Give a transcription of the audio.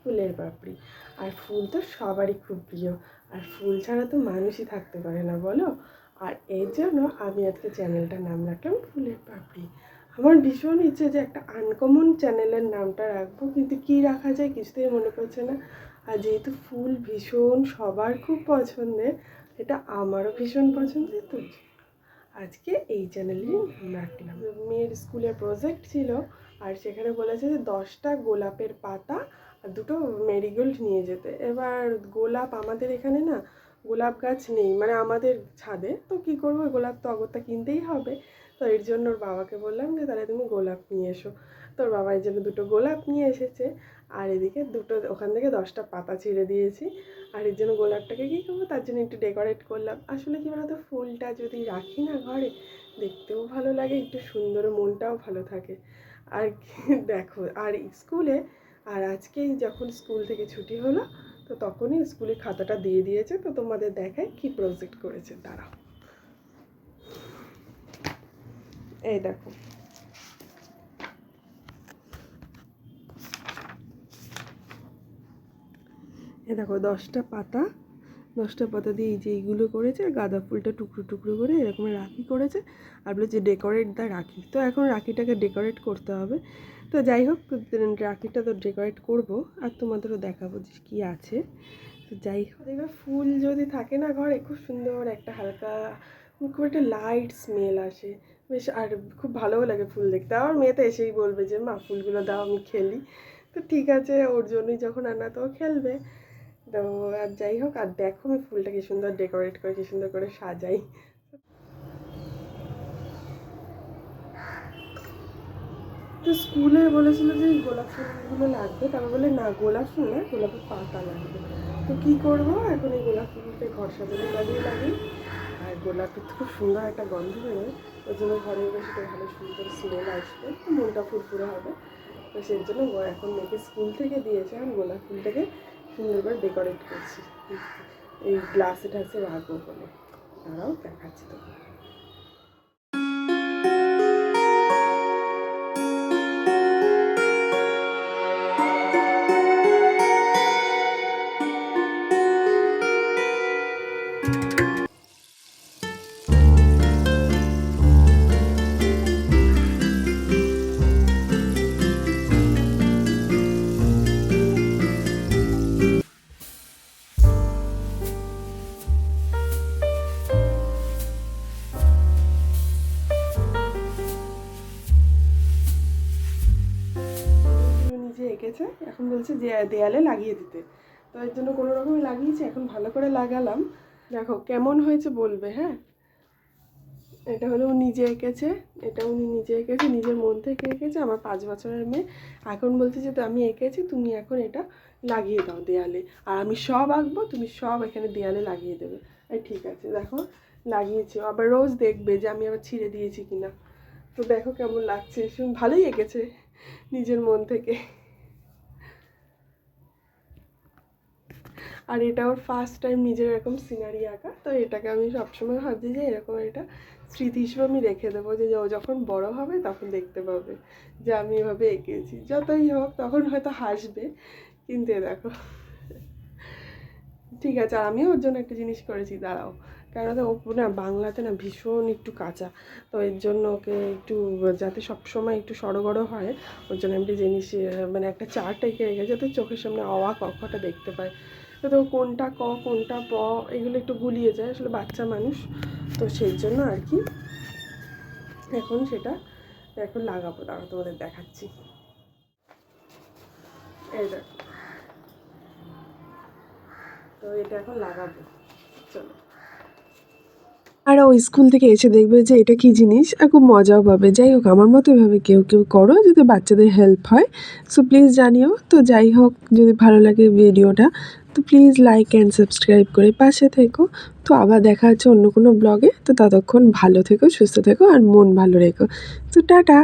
ফুলের পাপড়ি। আর ফুল তো সবারই খুব প্রিয়। আর ফুল ছাড়া তো মানুষই থাকতে পারে না, বলো? আর এর জন্য আমি আজকে চ্যানেলটার নাম রাখলাম ফুলের পাপড়ি। আমার ভীষণ ইচ্ছে যে একটা আনকমন চ্যানেলের নামটা রাখব, কিন্তু কি রাখা যায় কিছুতেই মনে পড়ছে না। আর যেহেতু ফুল ভীষণ সবার খুব পছন্দের, এটা আমারও ভীষণ পছন্দের, তো আজকে এই চ্যানেলেই নাম রাখলাম। মেয়ের স্কুলে প্রজেক্ট ছিল আর সেখানে বলেছে যে দশটা গোলাপের পাতা আর দুটো মেরিগোল্ড নিয়ে যেতে। এবার গোলাপ আমাদের এখানে না, গোলাপ গাছ নেই মানে আমাদের ছাদে। তো কী করব, গোলাপ তো অগত্যা কিনতেই হবে। তো এর জন্য ওর বাবাকে বললাম যে, তাহলে তুমি গোলাপ নিয়ে এসো। তোর বাবা এই জন্য দুটো গোলাপ নিয়ে এসেছে। আর এদিকে দুটো, ওখান থেকে দশটা পাতা ছিঁড়ে দিয়েছি। আর এর জন্য গোলাপটাকে কী করব, তার জন্য একটু ডেকোরেট করলাম। আসলে কী বলতো, ফুলটা যদি রাখি না ঘরে দেখতেও ভালো লাগে, একটু সুন্দর মনটাও ভালো থাকে। আর দেখো, আর স্কুলে, আর আজকেই যখন স্কুল থেকে ছুটি হলো, তো তখনই স্কুলে খাতাটা দিয়ে দিয়েছে, তো তোমাদের দেখায় কি প্রজেক্ট করেছে। তারা এই দেখো। এ দেখো, দশটা পাতা দশটা পাতা দিয়ে এই যে এইগুলো করেছে, আর গাঁদা ফুলটা টুকরো টুকরো করে এরকম রাখি করেছে। আর বলেছে ডেকোরেট দা রাখি। তো এখন রাখিটাকে ডেকোরেট করতে হবে। তো যাই হোক রাখিটা তো ডেকোরেট করব, আর তোমাদেরও দেখাবো যে কী আছে। তো যাই হোক এবার ফুল যদি থাকে না ঘরে, খুব সুন্দর একটা হালকা, খুব একটা লাইট স্মেল আসে। বেশ, আর খুব ভালোও লাগে ফুল দেখতে। আমার মেয়ে তো এসেই বলবে যে, মা, ফুলগুলো দাও, আমি খেলি। তো ঠিক আছে, ওর জন্যই যখন আনা, তো খেলবে। তো আর যাই হোক, আর দেখো আমি ফুলটা কি সুন্দর ডেকোরেট করে, কি সুন্দর করে সাজাই। তো স্কুলে বলেছিল যে গোলাপ ফুলগুলো লাগবে তারপর বলে না, গোলাপ ফুল না গোলাপের পাতা লাগবে। তো কী করব? এখন এই গোলাপ ফুলকে ঘর সাজাতে লাগিয়ে লাগি। আর গোলাপের তো খুব সুন্দর একটা গন্ধ বেরোয় ওই জন্য ঘরে তো ভালো সুন্দর স্মেল আসবে, মনটা ফুরফুরে হবে। তো সেই জন্য এখন মেয়েকে স্কুল থেকে দিয়েছে আমি গোলাপ ফুলটাকে সুন্দর করে ডেকোরেট করছি। এই গ্লাসে ঠাসে রাখব বলে তারাও দেখাচ্ছি তো এগুলো এঁকেছে এখন বলছে যে দেয়ালে লাগিয়ে দিতে। তো এর জন্য কোনো রকমে লাগিয়েছি এখন ভালো করে লাগালাম। দেখো কেমন হয়েছে বলবে হ্যাঁ? এটা হলো নিজে এঁকেছে এটা উনি নিজে এঁকেছে নিজের মন থেকে এঁকেছে। আমার পাঁচ বছরের মেয়ে। এখন বলছে যে তো আমি এঁকেছি তুমি এখন এটা লাগিয়ে দাও দেয়ালে। আর আমি সব আঁকবো তুমি সব এখানে দেয়ালে লাগিয়ে দেবে। এই ঠিক আছে দেখো লাগিয়েছি। আবার রোজ দেখবে যে আমি আবার ছিঁড়ে দিয়েছি কিনা। তো দেখো কেমন লাগছে শুন ভালোই এঁকেছে নিজের মন থেকে। আর এটা ওর ফার্স্ট টাইম নিজের এরকম সিনারি আঁকা, তো এটাকে আমি সবসময় ভাবছি যে এরকম এটা স্মৃতি হিসেবে আমি রেখে দেবো যে ও যখন বড় হবে তখন দেখতে পাবে যে আমি এভাবে এঁকেছি। যতই হোক, তখন হয়তো হাসবে, কিন্তু দেখো। ঠিক আছে আমিও ওর জন্য একটা জিনিস করেছি, দাঁড়াও। কেন তো ও না, বাংলাতে না ভীষণ একটু কাঁচা, তো এর জন্য ওকে একটু যাতে সবসময় একটু সড়গড় হয়, ওর জন্য আমি একটা জিনিস মানে একটা চার্ট এঁকে রেখেছি যাতে চোখের সামনে অওয়া কক্ষটা দেখতে পায়। তো কোনটা ক, কোনটা প, এগুলো একটু গুলিয়ে যায়, আসলে বাচ্চা মানুষ। তো সেই জন্য আর কি এখন সেটা এখন লাগাবো দাঁড়া তোমাদের দেখাচ্ছি। এই দেখো। তো এটা এখন লাগাবো, চলো। আর ও স্কুল থেকে এসে দেখবে যে এটা কি জিনিস, আর খুব মজাও পাবে। যাই হোক, আমার মতো এভাবে কেউ কেউ করো, যদি বাচ্চাদের হেল্প হয়। সো প্লিজ জানিও। তো যাই হোক, যদি ভালো লাগে ভিডিওটা তো প্লিজ লাইক অ্যান্ড সাবস্ক্রাইব করে পাশে থেকো। তো আবার দেখা হচ্ছে অন্য কোনো ব্লগে তো ততক্ষণ ভালো থেকো, সুস্থ থেকো, আর মন ভালো রেখো। তো টাটা!